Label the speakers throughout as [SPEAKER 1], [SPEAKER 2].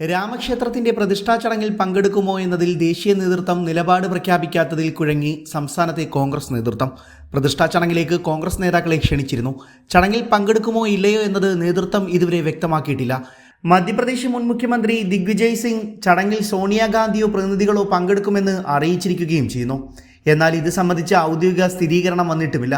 [SPEAKER 1] രാമക്ഷേത്രത്തിന്റെ പ്രതിഷ്ഠാ ചടങ്ങിൽ പങ്കെടുക്കുമോ എന്നതിൽ ദേശീയ നേതൃത്വം നിലപാട് പ്രഖ്യാപിക്കാത്തതിൽ കുഴങ്ങി സംസ്ഥാനത്തെ കോൺഗ്രസ് നേതൃത്വം. പ്രതിഷ്ഠാ ചടങ്ങിലേക്ക് കോൺഗ്രസ് നേതാക്കളെ ക്ഷണിച്ചിരുന്നു. ചടങ്ങിൽ പങ്കെടുക്കുമോ ഇല്ലയോ എന്നത് നേതൃത്വം ഇതുവരെ വ്യക്തമാക്കിയിട്ടില്ല. മധ്യപ്രദേശ് മുൻ മുഖ്യമന്ത്രി ദിഗ്വിജയ് സിംഗ് ചടങ്ങിൽ സോണിയാഗാന്ധിയോ പ്രതിനിധികളോ പങ്കെടുക്കുമെന്ന് അറിയിച്ചിരിക്കുകയും ചെയ്യുന്നു. എന്നാൽ ഇത് സംബന്ധിച്ച ഔദ്യോഗിക സ്ഥിരീകരണം വന്നിട്ടുമില്ല.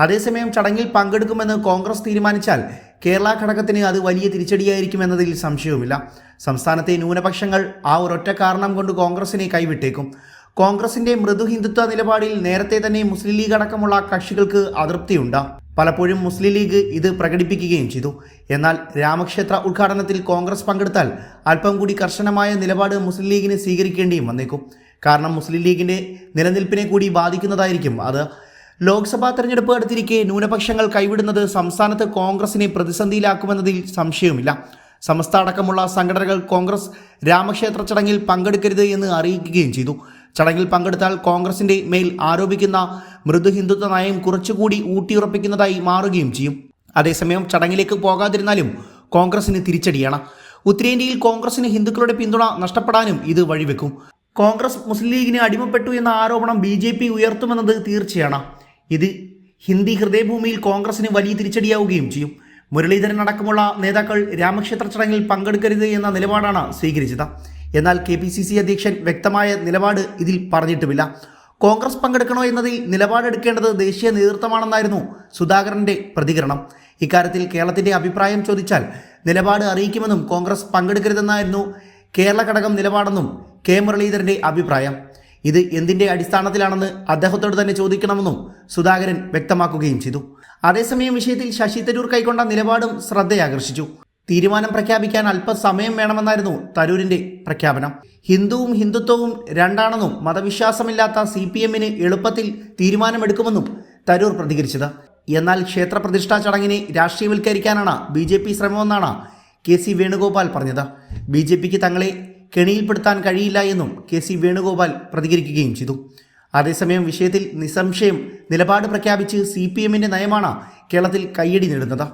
[SPEAKER 1] അതേസമയം ചടങ്ങിൽ പങ്കെടുക്കുമെന്ന് കോൺഗ്രസ് തീരുമാനിച്ചാൽ കേരള ഘടകത്തിന് അത് വലിയ തിരിച്ചടിയായിരിക്കും എന്നതിൽ സംശയവുമില്ല. സംസ്ഥാനത്തെ ന്യൂനപക്ഷങ്ങൾ ആ ഒരൊറ്റ കാരണം കൊണ്ട് കോൺഗ്രസിനെ കൈവിട്ടേക്കും. കോൺഗ്രസിന്റെ മൃദു ഹിന്ദുത്വ നിലപാടിൽ നേരത്തെ തന്നെ മുസ്ലിം ലീഗ് അടക്കമുള്ള കക്ഷികൾക്ക് അതൃപ്തിയുണ്ട്. പലപ്പോഴും മുസ്ലിം ലീഗ് ഇത് പ്രകടിപ്പിക്കുകയും ചെയ്തു. എന്നാൽ രാമക്ഷേത്ര ഉദ്ഘാടനത്തിൽ കോൺഗ്രസ് പങ്കെടുത്താൽ അല്പം കൂടി കർശനമായ നിലപാട് മുസ്ലിം ലീഗിന് സ്വീകരിക്കേണ്ടിയും വന്നേക്കും. കാരണം മുസ്ലിം ലീഗിന്റെ നിലനിൽപ്പിനെ കൂടി ബാധിക്കുന്നതായിരിക്കും അത്. ലോക്സഭാ തെരഞ്ഞെടുപ്പ് അടുത്തിരിക്കെ ന്യൂനപക്ഷങ്ങൾ കൈവിടുന്നത് സംസ്ഥാനത്ത് കോൺഗ്രസിനെ പ്രതിസന്ധിയിലാക്കുമെന്നതിൽ സംശയവുമില്ല. സമസ്ത അടക്കമുള്ള സംഘടനകൾ കോൺഗ്രസ് രാമക്ഷേത്ര ചടങ്ങിൽ പങ്കെടുക്കരുത് എന്ന് അറിയിക്കുകയും ചെയ്തു. ചടങ്ങിൽ പങ്കെടുത്താൽ കോൺഗ്രസിന്റെ മേൽ ആരോപിക്കുന്ന മൃദു ഹിന്ദുത്വ നയം കുറച്ചുകൂടി ഊട്ടിയുറപ്പിക്കുന്നതായി മാറുകയും ചെയ്യും. അതേസമയം ചടങ്ങിലേക്ക് പോകാതിരുന്നാലും കോൺഗ്രസിന് തിരിച്ചടിയാണ്. ഉത്തരേന്ത്യയിൽ കോൺഗ്രസിന് ഹിന്ദുക്കളുടെ പിന്തുണ നഷ്ടപ്പെടാനും ഇത് വഴിവെക്കും. കോൺഗ്രസ് മുസ്ലിം ലീഗിന് അടിമപ്പെട്ടു എന്ന ആരോപണം ബി ഉയർത്തുമെന്നത് തീർച്ചയാണ്. ഇത് ഹിന്ദി ഹൃദയഭൂമിയിൽ കോൺഗ്രസിന് വലിയ തിരിച്ചടിയാവുകയും ചെയ്യും. മുരളീധരൻ അടക്കമുള്ള നേതാക്കൾ രാമക്ഷേത്ര ചടങ്ങിൽ പങ്കെടുക്കരുത് എന്ന നിലപാടാണ് സ്വീകരിച്ചത്. എന്നാൽ കെ പി സി സി അധ്യക്ഷൻ വ്യക്തമായ നിലപാട് ഇതിൽ പറഞ്ഞിട്ടുമില്ല. കോൺഗ്രസ് പങ്കെടുക്കണോ എന്നതിൽ നിലപാടെടുക്കേണ്ടത് ദേശീയ നേതൃത്വമാണെന്നായിരുന്നു സുധാകരന്റെ പ്രതികരണം. ഇക്കാര്യത്തിൽ കേരളത്തിന്റെ അഭിപ്രായം ചോദിച്ചാൽ നിലപാട് അറിയിക്കുമെന്നും കോൺഗ്രസ് പങ്കെടുക്കരുതെന്നായിരുന്നു കേരള ഘടകം നിലപാടെന്നും കെ മുരളീധരന്റെ അഭിപ്രായം. ഇത് എന്തിന്റെ അടിസ്ഥാനത്തിലാണെന്ന് അദ്ദേഹത്തോട് തന്നെ ചോദിക്കണമെന്നും സുധാകരൻ വ്യക്തമാക്കുകയും ചെയ്തു. അതേസമയം വിഷയത്തിൽ ശശി തരൂർ കൈക്കൊണ്ട നിലപാടും ശ്രദ്ധയാകർഷിച്ചു. തീരുമാനം പ്രഖ്യാപിക്കാൻ അല്പസമയം വേണമെന്നായിരുന്നു തരൂരിന്റെ പ്രഖ്യാപനം. ഹിന്ദുവും ഹിന്ദുത്വവും രണ്ടാണെന്നും മതവിശ്വാസമില്ലാത്ത സി പി എമ്മിന് എളുപ്പത്തിൽ തീരുമാനമെടുക്കുമെന്നും തരൂർ പ്രതികരിച്ചത്. എന്നാൽ ക്ഷേത്ര പ്രതിഷ്ഠാ ചടങ്ങിനെ രാഷ്ട്രീയവൽക്കരിക്കാനാണ് ബി ജെ പി ശ്രമമെന്നാണ് കെ സി വേണുഗോപാൽ പറഞ്ഞത്. ബി ജെ പിക്ക് തങ്ങളെ കെണിയിൽപ്പെടുത്താൻ കഴിയില്ല എന്നും കെ സി വേണുഗോപാൽ പ്രതികരിക്കുകയും ചെയ്തു. അതേസമയം വിഷയത്തിൽ നിസ്സംശയം നിലപാട് പ്രഖ്യാപിച്ച് സി പി എമ്മിന്റെ നയമാണ് കേരളത്തിൽ കയ്യടി നേടുന്നത്.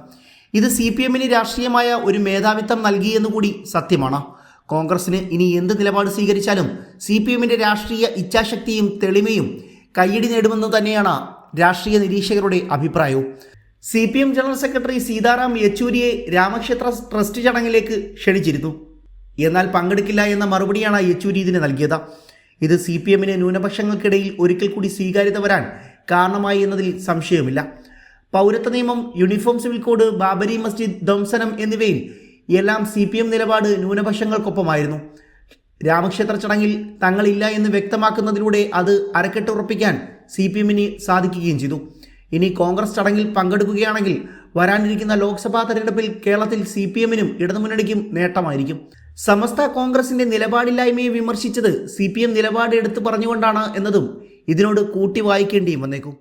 [SPEAKER 1] ഇത് സി പി എമ്മിന് രാഷ്ട്രീയമായ ഒരു മേധാവിത്വം നൽകിയെന്നുകൂടി സത്യമാണ്. കോൺഗ്രസിന് ഇനി എന്ത് നിലപാട് സ്വീകരിച്ചാലും സി പി എമ്മിന്റെ രാഷ്ട്രീയ ഇച്ഛാശക്തിയും തെളിമയും കയ്യടി നേടുമെന്ന് തന്നെയാണ് രാഷ്ട്രീയ നിരീക്ഷകരുടെ അഭിപ്രായവും. C P M general secretary Sitaram യെച്ചൂരിയെ രാമക്ഷേത്ര ട്രസ്റ്റ് ചടങ്ങിലേക്ക് ക്ഷണിച്ചിരുന്നു. എന്നാൽ പങ്കെടുക്കില്ല എന്ന മറുപടിയാണ് യെച്ചൂരി ഇതിന് നൽകിയത്. ഇത് സി പി എമ്മിന് ന്യൂനപക്ഷങ്ങൾക്കിടയിൽ ഒരിക്കൽ കൂടി സ്വീകാര്യത വരാൻ കാരണമായി എന്നതിൽ സംശയമില്ല പൗരത്വ നിയമം uniform civil code Babri Masjid ധ്വംസനം എന്നിവയിൽ എല്ലാം സി പി എം നിലപാട് ന്യൂനപക്ഷങ്ങൾക്കൊപ്പമായിരുന്നു. രാമക്ഷേത്ര ചടങ്ങിൽ തങ്ങളില്ല എന്ന് വ്യക്തമാക്കുന്നതിലൂടെ അത് അരക്കെട്ടുറപ്പിക്കാൻ സി പി എമ്മിന് സാധിക്കുകയും ചെയ്തു. ഇനി കോൺഗ്രസ് ചടങ്ങിൽ പങ്കെടുക്കുകയാണെങ്കിൽ വരാനിരിക്കുന്ന ലോക്സഭാ തെരഞ്ഞെടുപ്പിൽ കേരളത്തിൽ സി പി എമ്മിനും ഇടതുമുന്നണിക്കും നേട്ടമായിരിക്കും. സമസ്ത കോൺഗ്രസിന്റെ നിലപാടില്ലായ്മയെ വിമർശിച്ചത് സി പി എം നിലപാട് എടുത്തു പറഞ്ഞുകൊണ്ടാണ് എന്നതും ഇതിനോട് കൂട്ടി വായിക്കേണ്ടിയും വന്നേക്കും.